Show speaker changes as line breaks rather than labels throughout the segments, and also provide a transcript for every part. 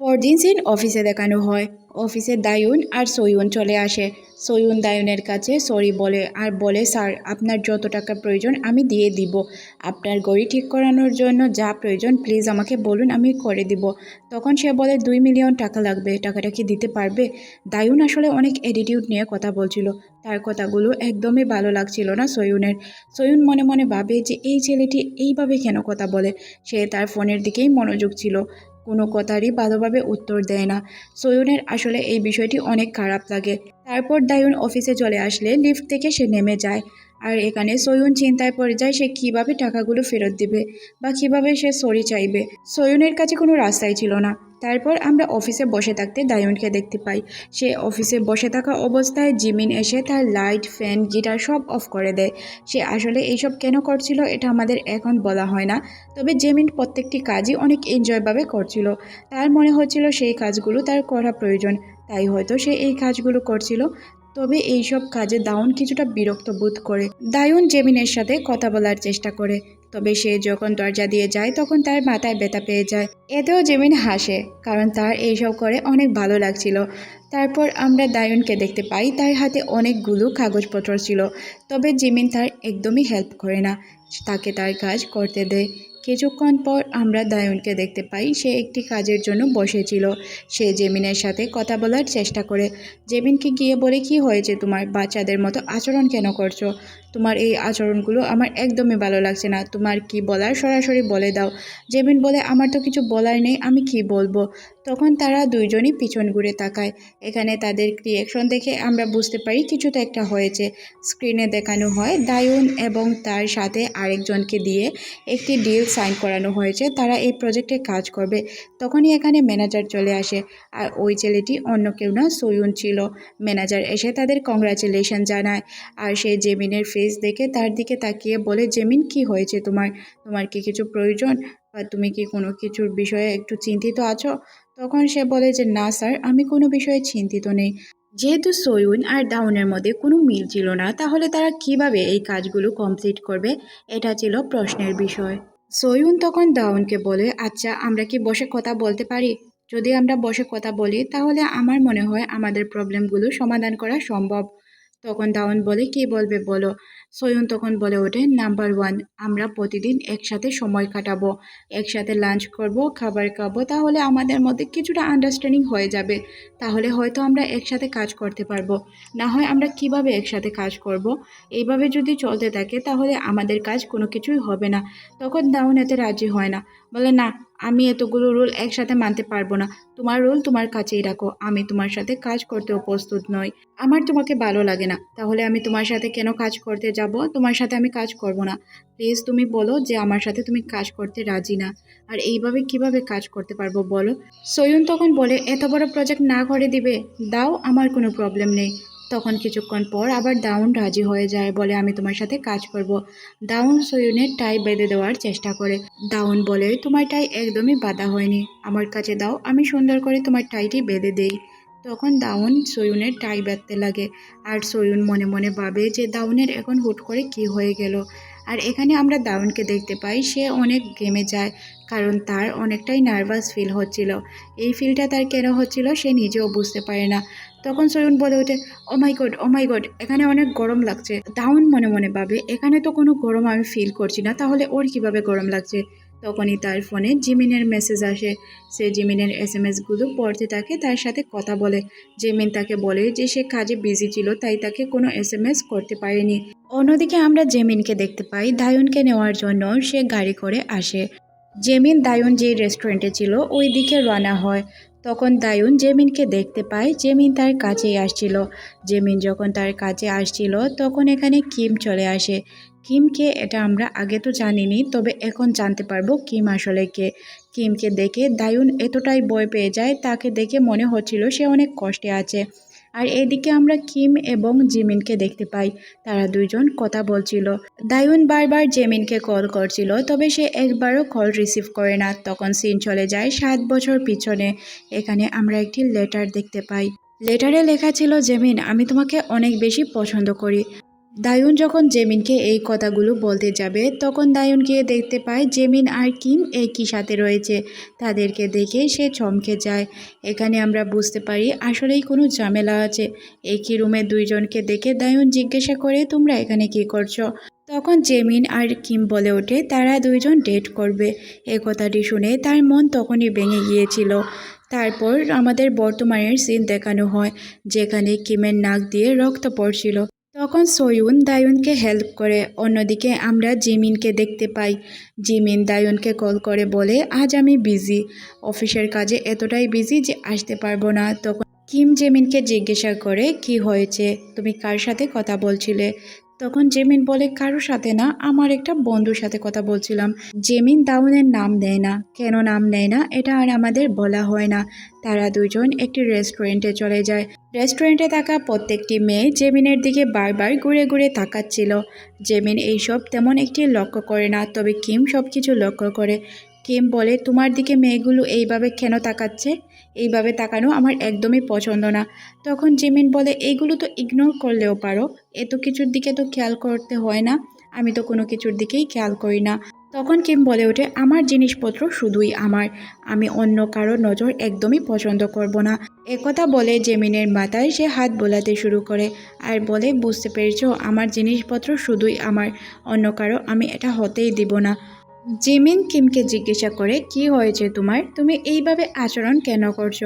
পরদিন সিন অফিসে দেখানো হয়। অফিসে দায়ুন আর সৈয়ন চলে আসে। সয়ুন দায়ুনের কাছে, সরি, বলে, আর বলে, স্যার, আপনার যত টাকা প্রয়োজন আমি দিয়ে দিব। আপনার গড়ি ঠিক করানোর জন্য যা প্রয়োজন, প্লিজ আমাকে বলুন, আমি করে দিব। তখন সে বলে, দুই মিলিয়ন টাকা লাগবে, টাকাটা কি দিতে পারবে? দায়ুন আসলে অনেক অ্যাটিটিউড নিয়ে কথা বলছিল। তার কথাগুলো একদমই ভালো লাগছিল না সয়ুনের। সয়ুন মনে মনে ভাবে যে, এই ছেলেটি এইভাবে কেন কথা বলে? সে তার ফোনের দিকেই মনোযোগ ছিল। কোনো কথারই ভালোভাবে উত্তর দেয় না। সয়ুনের আসলে এই বিষয়টি অনেক খারাপ লাগে। তারপর দায়ুন অফিসে চলে আসলে লিফট থেকে সে নেমে যায়। আর এখানে সয়ুন চিন্তায় পড়ে যায় সে কীভাবে টাকাগুলো ফেরত দিবে বা কীভাবে সে সরি চাইবে। সয়ুনের কাছে কোনো রাস্তাই ছিল না। তারপর আমরা অফিসে বসে থাকতে দায়ুনকে দেখতে পাই। সে অফিসে বসে থাকা অবস্থায় জিমিন এসে তার লাইট ফ্যান গিটার সব অফ করে দেয়। সে আসলে এইসব কেন করছিল এটা আমাদের এখন বলা হয় না। তবে জেমিন প্রত্যেকটি কাজই অনেক এনজয়ভাবে করছিল। তার মনে হচ্ছিল সেই কাজগুলো তার করা প্রয়োজন। তাই হয়তো সে এই কাজগুলো করছিল। তবে এইসব কাজে দাউন কিছুটা বিরক্ত বোধ করে। দায়ুন জেমিনের সাথে কথা বলার চেষ্টা করে। তবে সে যখন দরজা দিয়ে যায়, তখন তার মাথায় ব্যথা পেয়ে যায়। এতেও জেমিন হাসে, কারণ তার এইসব করে অনেক ভালো লাগছিল। তারপর আমরা দায়ুনকে দেখতে পাই, তার হাতে অনেকগুলো কাগজপত্র ছিল। তবে জেমিন তার একদমই হেল্প করে না। তাকে তার কাজ করতে দেয়। কিছুক্ষণ পর আমরা দায়নকে দেখতে পাই, সে একটি কাজের জন্য বসেছিল। সে জেমিনের সাথে কথা বলার চেষ্টা করে, জেমিনকে গিয়ে বলে কি হয়েছে? তোমার বাচ্চাদের মতো আচরণ কেন করছ? তোমার এই আচরণগুলো আমার একদমই ভালো লাগছে না। তোমার কি বলার সরাসরি বলে দাও। জেমিন বলে, আমার তো কিছু বলার নেই, আমি কি বলব? তখন তারা দুইজনই পিছন ঘুরে তাকায়। এখানে তাদের রিয়েকশন দেখে আমরা বুঝতে পারি কিছু তো একটা হয়েছে। স্ক্রিনে দেখানো হয় দায়ুন এবং তার সাথে আরেকজনকে দিয়ে একটি ডিল সাইন করানো হয়েছে, তারা এই প্রজেক্টে কাজ করবে। তখনই এখানে ম্যানেজার চলে আসে। আর ওই ছেলেটি অন্য কেউ না, সয়ুন ছিল। ম্যানেজার এসে তাদের কংগ্রাচুলেশন জানায়। আর সে জেমিনের ফেস দেখে তার দিকে তাকিয়ে বলে, জেমিন, কি হয়েছে তোমার? তোমার কি কিছু প্রয়োজন? বা তুমি কি কোনো কিছুর বিষয়ে একটু চিন্তিত আছো? তখন সে বলে যে, না স্যার, আমি কোনো বিষয়ে চিন্তিত নেই। যেহেতু সয়ুন আর ডাউনের মধ্যে কোনো মিল ছিল না, তাহলে তারা কীভাবে এই কাজগুলো কমপ্লিট করবে? এটা ছিল প্রশ্নের বিষয়। সয়ুন তখন দাওনকে বলে আচ্ছা আমরা কি বসে কথা বলতে পারি? যদি আমরা বসে কথা বলি, তাহলে আমার মনে হয় আমাদের প্রবলেমগুলো সমাধান করা সম্ভব। তখন দাউন বলে, কি বলবে বলো? সয়ুন তখন বলে ওঠে, নাম্বার ওয়ান, আমরা প্রতিদিন একসাথে সময় কাটাবো, একসাথে লাঞ্চ করব, খাবার খাব, তাহলে আমাদের মধ্যে কিছুটা আন্ডারস্ট্যান্ডিং হয়ে যাবে। তাহলে হয়তো আমরা একসাথে কাজ করতে পারব। না হয় আমরা কীভাবে একসাথে কাজ করব। এইভাবে যদি চলতে থাকে, তাহলে আমাদের কাজ কোনো কিছুই হবে না। তখন দাউন এতে রাজি হয় না। বলে, না আমি এতগুলো রুল একসাথে মানতে পারব না। তোমার রুল তোমার কাছেই রাখো। আমি তোমার সাথে কাজ করতেও প্রস্তুত নই। আমার তোমাকে ভালো লাগে না। তাহলে আমি তোমার সাথে কেন কাজ করতে যাব? তোমার সাথে আমি কাজ করব না। প্লিজ তুমি বলো যে আমার সাথে তুমি কাজ করতে রাজি না। আর এইভাবে কীভাবে কাজ করতে পারব বলো? সয়ুন তখন বলে, এত বড় প্রজেক্ট না করে দিবে। দাও, আমার কোনো প্রবলেম নেই। তখন কিছুক্ষণ পর আবার দাউন রাজি হয়ে যায়, বলে, আমি তোমার সাথে কাজ করব। দাউন সয়ুনের টাই বেঁধে দেওয়ার চেষ্টা করে। দাউন বলে, তোমার টাই একদমই বাধা হয়নি। আমার কাছে দাও, আমি সুন্দর করে তোমার টাইটি বেঁধে দেই। তখন দাউন সয়ুনের টাই বাঁধতে লাগে। আর সয়ুন মনে মনে ভাবে যে দাউনের এখন হুট করে কি হয়ে গেল। আর এখানে আমরা দাউনকে দেখতে পাই, সে অনেক গেমে যায়। কারণ তার অনেকটাই নার্ভাস ফিল হচ্ছিল। এই ফিলটা তার কেন হচ্ছিল সে নিজেও বুঝতে পারে না। তখন সয়ুন বলে ওঠে ও মাই গড ও মাই গড এখানে অনেক গরম লাগছে। দাউন মনে মনে ভাবে, এখানে তো কোনো গরম আমি ফিল করছি না, তাহলে ওর কীভাবে গরম লাগছে? তখনই তার ফোনে জিমিনের মেসেজ আসে। সে জিমিনের এস এম এসগুলো পড়তে থাকে তার সাথে কথা বলে। জিমিন তাকে বলে যে সে কাজে বিজি ছিল, তাই তাকে কোনো এস এম এস করতে পারেনি। অন্যদিকে আমরা জেমিনকে দেখতে পাই, দায়ুনকে নেওয়ার জন্য সে গাড়ি করে আসে। জেমিন দায়ুন যে রেস্টুরেন্টে ছিল, ওই দিকে রানা হয়। তখন দায়ুন জেমিনকে দেখতে পায়, জেমিন তার কাছেই আসছিল। জেমিন যখন তার কাছে আসছিল, তখন এখানে কিম চলে আসে। কিমকে এটা আমরা আগে তো জানিনি, তবে এখন জানতে পারব কিম আসলে কে। কিমকে দেখে দায়ুন এতটাই ভয় পেয়ে যায়, তাকে দেখে মনে হচ্ছিল সে অনেক কষ্টে আছে। আর এদিকে আমরা কিম এবং জিমিনকে দেখতে পাই। তারা দুইজন কথা বলছিল। দায়ুন বারবার জেমিনকে কল করছিল, তবে সে একবারও কল রিসিভ করে না। তখন সিন চলে যায় সাত বছর পিছনে। এখানে আমরা একটি লেটার দেখতে পাই। লেটারে লেখা ছিল, জেমিন, আমি তোমাকে অনেক বেশি পছন্দ করি। দায়ুন যখন জেমিনকে এই কথাগুলো বলতে যাবে, তখন দায়ুন গিয়ে দেখতে পায় জেমিন আর কিম একই সাথে রয়েছে। তাদেরকে দেখে সে চমকে যায়। এখানে আমরা বুঝতে পারি আসলেই কোনো ঝামেলা আছে। একই রুমে দুইজনকে দেখে দায়ুন জিজ্ঞাসা করে, তোমরা এখানে কি করছ? তখন জেমিন আর কিম বলে ওঠে, তারা দুইজন ডেট করবে। এ কথাটি শুনে তার মন তখনই ভেঙে গিয়েছিল। তারপর আমাদের বর্তমানের সিন দেখানো হয়, যেখানে কিমের নাক দিয়ে রক্ত পড়ছিল। তখন সয়ুন দায়ুনকে হেল্প করে। অন্যদিকে আমরা জিমিনকে দেখতে পাই। জিমিন দায়ুনকে কল করে বলে, আজ আমি বিজি অফিসের কাজে এতটাই বিজি যে আসতে পারব না। তখন কিম জেমিনকে জিজ্ঞাসা করে, কি হয়েছে? তুমি কার সাথে কথা বলছিলে? তখন জেমিন বলে, কারোর সাথে না, আমার একটা বন্ধুর সাথে কথা বলছিলাম। জেমিন দাউনের নাম দেয় না। কেন নাম নেয় না? এটা আর আমাদের বলা হয় না। তারা দুজন একটি রেস্টুরেন্টে চলে যায়। রেস্টুরেন্টে থাকা প্রত্যেকটি মেয়ে জেমিনের দিকে বারবার ঘুরে ঘুরে তাকাচ্ছিল। জেমিন এইসব তেমন একটি লক্ষ্য করে না, তবে কিম সব কিছু লক্ষ্য করে। কিম বলে, তোমার দিকে মেয়েগুলো এইভাবে কেন তাকাচ্ছে? এইভাবে তাকানো আমার একদমই পছন্দ না। তখন জিমিন বলে, এইগুলো তো ইগনোর করলেও পারো। এত কিছুর দিকে তো খেয়াল করতে হয় না। আমি তো কোনো কিছুর দিকেই খেয়াল করি না। তখন কিম বলে ওঠে, আমার জিনিসপত্র শুধুই আমার। আমি অন্য কারোর নজর একদমই পছন্দ করব না। একথা বলে জেমিনের মাথায় সে হাত বোলাতে শুরু করে আর বলে, বুঝতে পেরেছ, আমার জিনিসপত্র শুধুই আমার। অন্য কারও আমি এটা হতেই দিব না। জিমিন কিমকে জিজ্ঞাসা করে, কি হয়েছে তোমার? তুমি এইভাবে আচরণ কেন করছ?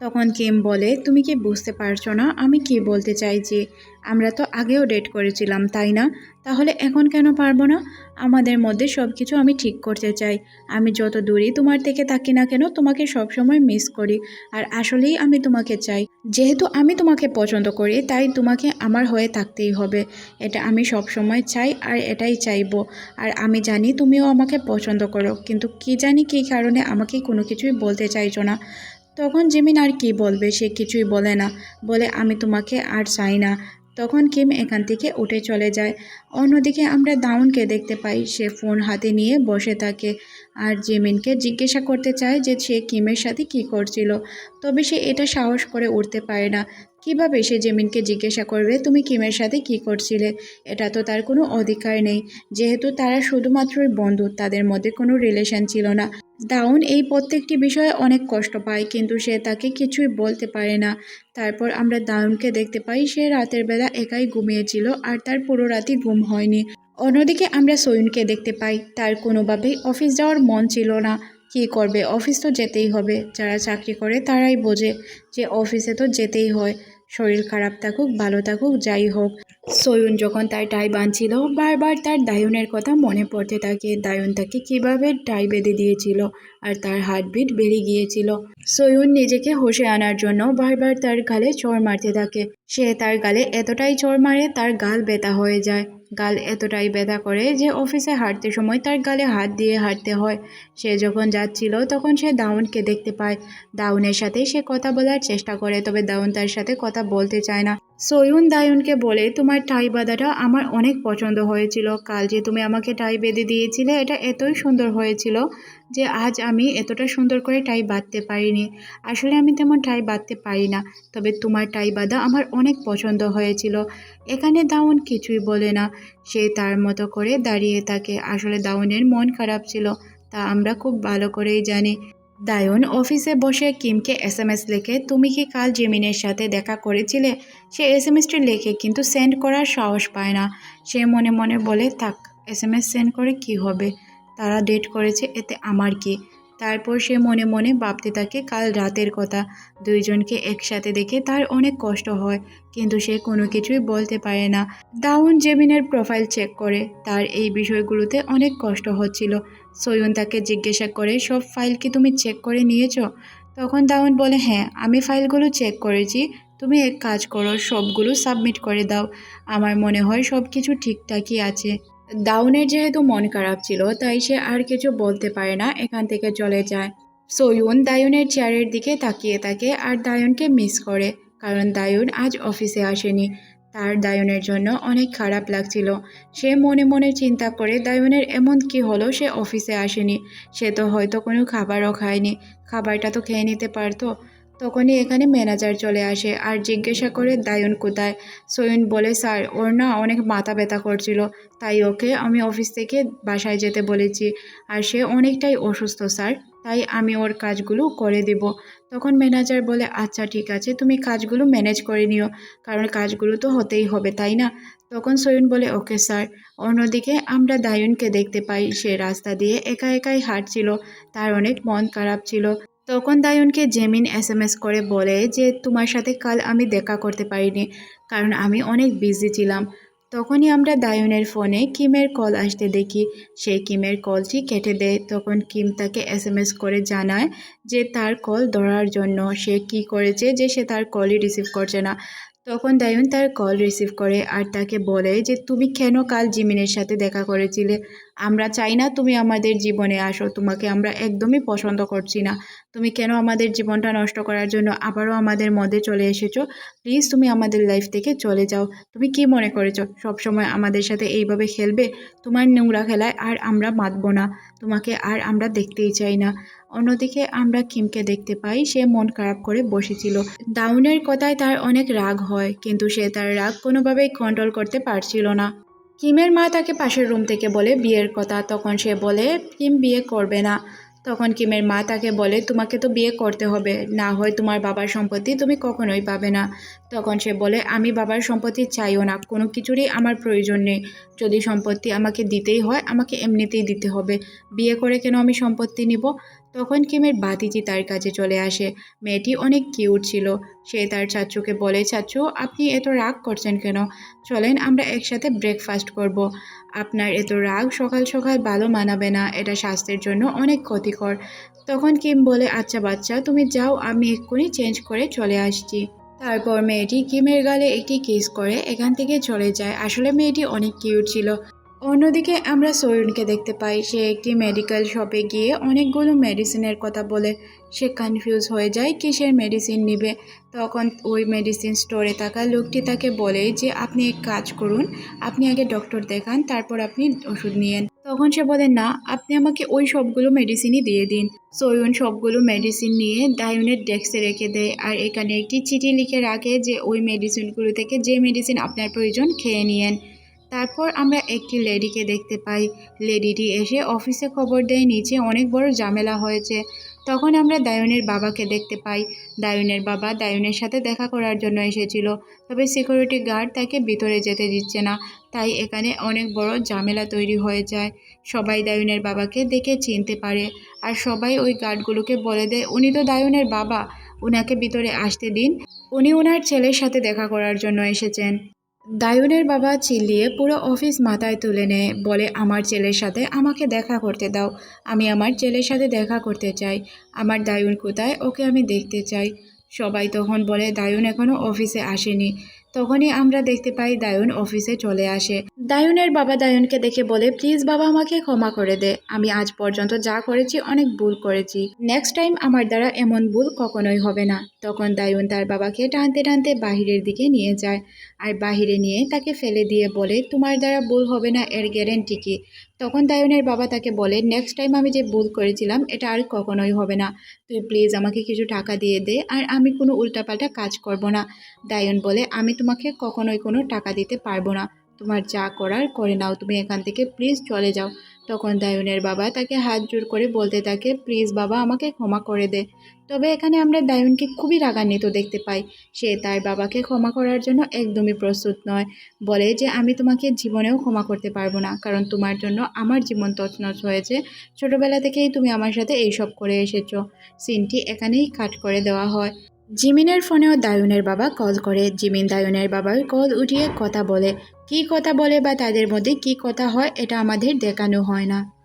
তখন কিম বলে, তুমি কি বুঝতে পারছ না? আমি কি বলতে চাইছি? আমরা তো আগেও ডেট করেছিলাম, তাই না? তাহলে এখন কেন পারব না? আমাদের মধ্যে সব কিছু আমি ঠিক করতে চাই। আমি যত দূরই তোমার থেকে থাকি না কেন, তোমাকে সব সময় মিস করি। আর আসলেই আমি তোমাকে চাই। যেহেতু আমি তোমাকে পছন্দ করি, তাই তোমাকে আমার হয়ে থাকতেই হবে। এটা আমি সব সময় চাই আর এটাই চাইব। আর আমি জানি তুমিও আমাকে পছন্দ করো, কিন্তু কি জানি কী কারণে আমাকে কোনো কিছুই বলতে চাইছো না। তখন জিমিন আর কি বলবে সে কিছুই বলে না। বলে, আমি তোমাকে আর চাই না। তখন কিম এখান থেকে উঠে চলে যায়। অন্যদিকে আমরা দাউনকে দেখতে পাই। সে ফোন হাতে নিয়ে বসে থাকে আর জেমিনকে জিজ্ঞাসা করতে চায় যে সে কিমের সাথে কি করছিল। তবে সে এটা সাহস করে উঠতে পারে না। কীভাবে সে জেমিনকে জিজ্ঞাসা করবে, তুমি কিমের সাথে কি করছিলে? এটা তো তার কোনো অধিকার নেই। যেহেতু তারা শুধুমাত্রই বন্ধু, তাদের মধ্যে কোনো রিলেশন ছিল না। দাউন এই প্রত্যেকটি বিষয়ে অনেক কষ্ট পায়, কিন্তু সে তাকে কিছুই বলতে পারে না। তারপর আমরা দাউনকে দেখতে পাই, সে রাতের বেলা একাই ঘুমিয়েছিল আর তার পুরো রাতই ঘুম হয়নি। অন্যদিকে আমরা সয়ুনকে দেখতে পাই, তার কোনোভাবেই অফিস যাওয়ার মন ছিল না। কী করবে? অফিস তো যেতেই হবে। যারা চাকরি করে তারাই বোঝে যে অফিসে তো যেতেই হয়। শরীর খারাপ থাকুক, ভালো থাকুক, যাই হোক। সয়ুন যখন তার টাই বাঁধছিল, বারবার তার দায়ুনের কথা মনে পড়তে থাকে, দায়ুন তাকে কীভাবে টাই বেঁধে দিয়েছিল আর তার হার্টবিট বেড়ে গিয়েছিল। সয়ুন নিজেকে হোসে আনার জন্য বারবার তার গালে চড় মারতে থাকে। সে তার গালে এতটাই চড় মারে তার গাল ব্যথা হয়ে যায়। গাল এতটাই ব্যথা করে যে অফিসে হাঁটতে সময় তার গালে হাত দিয়ে হাঁটতে হয়। সে যখন যাচ্ছিল তখন সে দাউনকে দেখতে পায়। দাউনের সাথে সে কথা বলার চেষ্টা করে, তবে দাউন তার সাথে কথা বলতে চায় না। সয়ুন দায়ুনকে বলে, তোমার টাই বাঁধাটা আমার অনেক পছন্দ হয়েছিল। কাল যে তুমি আমাকে টাই বেঁধে দিয়েছিলে, এটা এতই সুন্দর হয়েছিল যে আজ আমি এতটা সুন্দর করে টাই বাঁধতে পারিনি। আসলে আমি তেমন টাই বাঁধতে পারি না, তবে তোমার টাই বাঁধা আমার অনেক পছন্দ হয়েছিল। এখানে দাউন কিছুই বলে না। সে তার মতো করে দাঁড়িয়ে থাকে। আসলে দাউনের মন খারাপ ছিল, তা আমরা খুব ভালো করেই জানি। দায়ন অফিসে বসে কিমকে এস এম এস লেখে, তুমি কি কাল জেমিনের সাথে দেখা করেছিলে? সে এস এম এসটি লেখে, কিন্তু সেন্ড করার সাহস পায় না। সে মনে মনে বলে, থাক এস এম এস সেন্ড করে কি হবে? তারা ডেট করেছে, এতে আমার কি? তারপর সে মনে মনে ভাবতে থাকে কাল রাতের কথা। দুইজনকে একসাথে দেখে তার অনেক কষ্ট হয়, কিন্তু সে কোনো কিছুই বলতে পারে না। দাউন জেমিনের প্রোফাইল চেক করে, তার এই বিষয়গুলোতে অনেক কষ্ট হচ্ছিল। সয়ুন তাকে জিজ্ঞাসা করে, সব ফাইল কি তুমি চেক করে নিয়েছো? তখন দাউন বলে হ্যাঁ আমি ফাইলগুলো চেক করেছি। তুমি এক কাজ করো, সবগুলো সাবমিট করে দাও। আমার মনে হয় সব কিছু ঠিকঠাকই আছে। দাউনের যেহেতু মন খারাপ ছিল, তাই সে আর কিছু বলতে পারে না, এখান থেকে চলে যায়। সয়ুন দায়ুনের চেয়ারের দিকে তাকিয়ে থাকে আর দায়ুনকে মিস করে, কারণ দায়ুন আজ অফিসে আসেনি। তার দায়ুনের জন্য অনেক খারাপ লাগছিল। সে মনে মনে চিন্তা করে দায়ুনের এমন কি হলো সে অফিসে আসেনি। সে তো হয়তো কোনো খাবারও খায়নি। খাবারটা তো খেয়ে নিতে পারতো। তখনই এখানে ম্যানেজার চলে আসে আর জিজ্ঞাসা করে, দায়ন কোথায়? সয়ন বলে, স্যার, ওর না অনেক মাথা ব্যথা করছিল, তাই ওকে আমি অফিস থেকে বাসায় যেতে বলেছি আর সে অনেকটাই অসুস্থ, স্যার, তাই আমি ওর কাজগুলো করে দেব। তখন ম্যানেজার বলে আচ্ছা ঠিক আছে, তুমি কাজগুলো ম্যানেজ করে নিও, কারণ কাজগুলো তো হতেই হবে, তাই না? তখন সয়ন বলে, ওকে, স্যার, অন্যদিকে আমরা দায়ুনকে দেখতে পাই, সে রাস্তা দিয়ে একা একাই হাঁটছিল, তার অনেক মন খারাপ ছিল তখন দায়নকে জেমিন এস এম এস করে বলে যে, তোমার সাথে কাল আমি দেখা করতে পারিনি, কারণ আমি অনেক বিজি ছিলাম। তখনই আমরা দায়নের ফোনে কিমের কল আসতে দেখি। সেই কিমের কলটি কেটে দেয়। তখন কিম তাকে এস এম এস করে জানায় যে, তার কল ধরার জন্য সে কি করেছে যে, সে তার কলই রিসিভ করছে না। তখন দায়ুন তার কল রিসিভ করে আর তাকে বলে যে, তুমি কেন কাল জিমিনের সাথে দেখা করেছিলে? আমরা চাই না তুমি আমাদের জীবনে আসো। তোমাকে আমরা একদমই পছন্দ করছি না। তুমি কেন আমাদের জীবনটা নষ্ট করার জন্য আবারও আমাদের মধ্যে চলে এসেছ? প্লিজ তুমি আমাদের লাইফ থেকে চলে যাও। তুমি কি মনে করেছ? সবসময় আমাদের সাথে এইভাবে খেলবে? তোমার নোংরা খেলায় আর আমরা মাতব না। তোমাকে আর আমরা দেখতেই চাই না। অন্যদিকে আমরা কিমকে দেখতে পাই, সে মন খারাপ করে বসেছিল। ডাউনের কথায় তার অনেক রাগ হয়, কিন্তু সে তার রাগ কোনোভাবেই কন্ট্রোল করতে পারছিল না। কিমের মা তাকে পাশের রুম থেকে বলে বিয়ের কথা। তখন সে বলে কিম বিয়ে করবে না। তখন কিমের মা তাকে বলে, তোমাকে তো বিয়ে করতে হবে, না হয় তোমার বাবার সম্পত্তি তুমি কখনোই পাবে না। তখন সে বলে, আমি বাবার সম্পত্তি চাইও না, কোনো কিছুরই আমার প্রয়োজন নেই। যদি সম্পত্তি আমাকে দিতেই হয়, আমাকে এমনিতেই দিতে হবে। বিয়ে করে কেন আমি সম্পত্তি নিব? তখন কিমের বাতিজি তার কাছে চলে আসে। মেয়েটি অনেক কিউট ছিল। সে তার চাচুকে বলে, চাচু, আপনি এত রাগ করছেন কেন? চলেন আমরা একসাথে ব্রেকফাস্ট করব। আপনার এত রাগ সকাল সকাল ভালো মানাবে না। এটা স্বাস্থ্যের জন্য অনেক ক্ষতিকর। তখন কিম বলে আচ্ছা বাচ্চা, তুমি যাও, আমি এক্ষুনি চেঞ্জ করে চলে আসছি। তারপর মেয়েটি কিমের গালে একটি কিস করে, এখান থেকে চলে যায়। আসলে মেয়েটি অনেক কিউট ছিল। অন্যদিকে আমরা সয়ুনকে দেখতে পাই, সে একটি মেডিকেল শপে গিয়ে অনেকগুলো মেডিসিনের কথা বলে। সে কনফিউজ হয়ে যায়, কিসের মেডিসিন নেবে? তখন ওই মেডিসিন স্টোরে থাকা লোকটি তাকে বলে যে, আপনি এক কাজ করুন, আপনি আগে ডক্টর দেখান, তারপর আপনি ওষুধ নিয়েন। তখন সে বলে, না, আপনি আমাকে ওই সবগুলো মেডিসিনই দিয়ে দিন। সয়ুন সবগুলো মেডিসিন নিয়ে ডায়ুনের ডেস্কে রেখে দেয় আর এখানে একটি চিঠি লিখে রাখে যে, ওই মেডিসিনগুলো থেকে যে মেডিসিন আপনার প্রয়োজন, খেয়ে নিয়েন। তারপর আমরা একটি লেডিকে দেখতে পাই। লেডিটি এসে অফিসে খবর দেয়, নিচে অনেক বড় ঝামেলা হয়েছে। তখন আমরা দায়নের বাবাকে দেখতে পাই। দায়নের বাবা দায়নের সাথে দেখা করার জন্য এসেছিল, তবে সিকিউরিটি গার্ড তাকে ভিতরে যেতে দিচ্ছে না। তাই এখানে অনেক বড় ঝামেলা তৈরি হয়ে যায়। সবাই দায়নের বাবাকে দেখে চিনতে পারে আর সবাই ওই গার্ডগুলোকে বলে দেয়, উনি তো দায়নের বাবা। উনাকে ভিতরে আসতে দিন। উনি ওনার ছেলের সাথে দেখা করার জন্য এসেছেন। দায়ুনের বাবা চিল্লিয়ে পুরো অফিস মাথায় তুলে নেয়, বলে, আমার ছেলের সাথে আমাকে দেখা করতে দাও। আমি আমার ছেলের সাথে দেখা করতে চাই। আমার দায়ুন কোথায়? ওকে আমি দেখতে চাই। সবাই তখন বলে, দায়ুন এখনও অফিসে আসেনি। তখনই আমরা দেখতে পাই দায়ুন অফিসে চলে আসে। দায়ুনের বাবা দায়ুনকে দেখে বলে, প্লিজ বাবা আমাকে ক্ষমা করে দে। আমি আজ পর্যন্ত যা করেছি অনেক ভুল করেছি। নেক্সট টাইম আমার দ্বারা এমন ভুল কখনোই হবে না। তখন দায়ুন তার বাবাকে টানতে টানতে বাহিরের দিকে নিয়ে যায়। আর বাহিরে নিয়ে তাকে ফেলে দিয়ে বলে, তোমার দ্বারা ভুল হবে না, এর গ্যারেন্টি কি? তখন তায়নের বাবা তাকে বলে নেক্সট টাইম আমি যে ভুল করেছিলাম, এটা আর কখনোই হবে না। তুই প্লিজ আমাকে কিছু টাকা দিয়ে দে, আর আমি কোনো উল্টাপাল্টা কাজ করব না। দায়ন বলে, আমি তোমাকে কখনোই কোনো টাকা দিতে পারব না। তোমার যা করার, করে নাও। তুমি এখান থেকে প্লিজ চলে যাও। তখন দায়ুনের বাবা তাকে হাত জোর করে বলতে থাকে, প্লিজ বাবা, আমাকে ক্ষমা করে দে। তবে এখানে আমরা দায়নকে খুবই রাগান্বিত দেখতে পাই। সে তার বাবাকে ক্ষমা করার জন্য একদমই প্রস্তুত নয়। বলে যে, আমি তোমাকে জীবনেও ক্ষমা করতে পারব না, কারণ তোমার জন্য আমার জীবন তছনছ হয়েছে। ছোটোবেলা থেকেই তুমি আমার সাথে এইসব করে এসেছ। সিনটি এখানেই কাট করে দেওয়া হয়। জিমিনের ফোনেও দায়ুনের বাবা কল করে। জিমিন দায়ুনের বাবার কল উঠিয়ে কথা বলে। কী কথা বলে বা তাদের মধ্যে কি কথা হয় এটা আমাদের দেখানো হয় না।